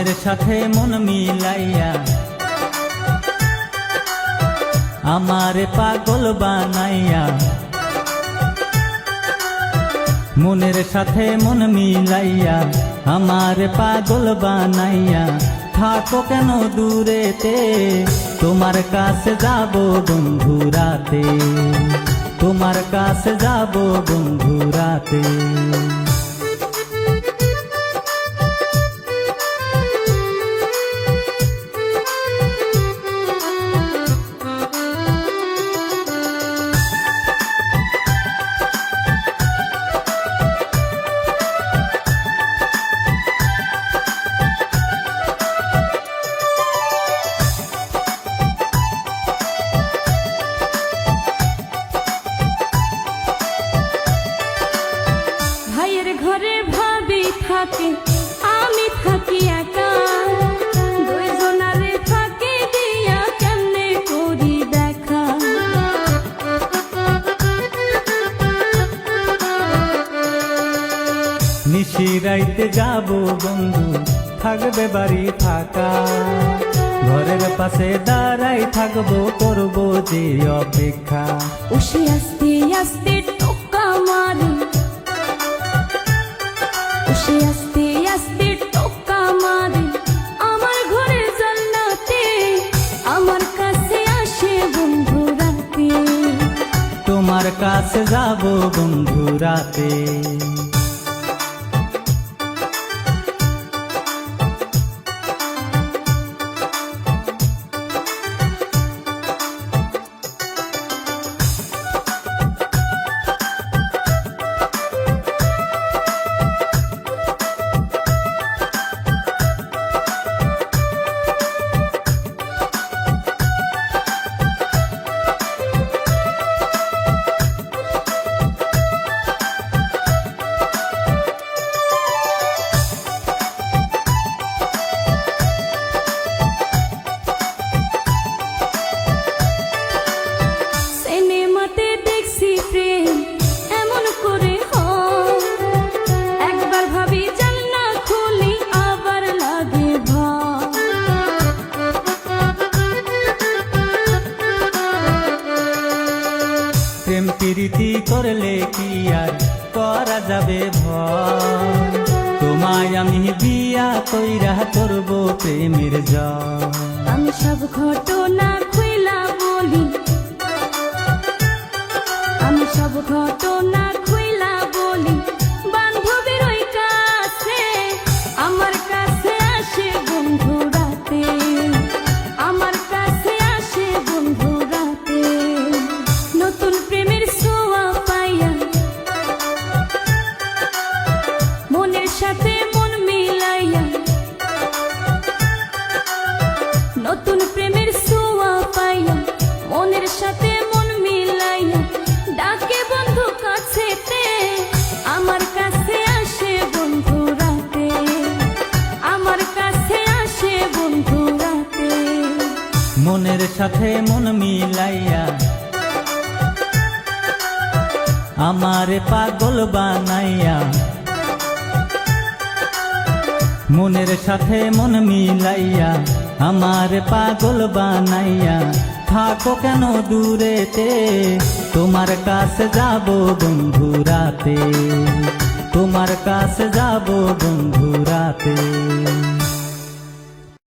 মনের সাথে মন মিলাইয়া আমার পাগল বানাইয়া মনের সাথে মন মিলাইয়া আমার পাগল বানাইয়া থাকো কেন দূরেতে? তোমার কাছে যাব বন্ধু রাতে। তোমার কাছে যাব বন্ধু রাতে। আমি থাকি একা। দুইজনারে ফাঁকি দিয়া কেমনে করি দেখা? নিশিরাইতে যাব বন্ধু থাকবে বাড়ি থাকা ঘরের পাশে দাঁড়াই থাকব করব যে অপেক্ষা। উসে আস্তে আস্তে উসে আস্তে আস্তে টোকা মারে। আমার ঘরে আমার কাছে আসে বন্ধু রাতে। তোমার কাছে যাব বন্ধু রাতে। আমি তৈরা করব প্রেমের জয়। আমি সব ঘটনা মনের সাথে মন মিলাইয়া আমারে পাগল বানাইয়া মনের সাথে মন মিলাইয়া আমার পাগল বানাইয়া থাকো কেন দূরেতে? তোমার কাছে যাব বন্ধু রাতে। তোমার কাছে যাব বন্ধু রাতে।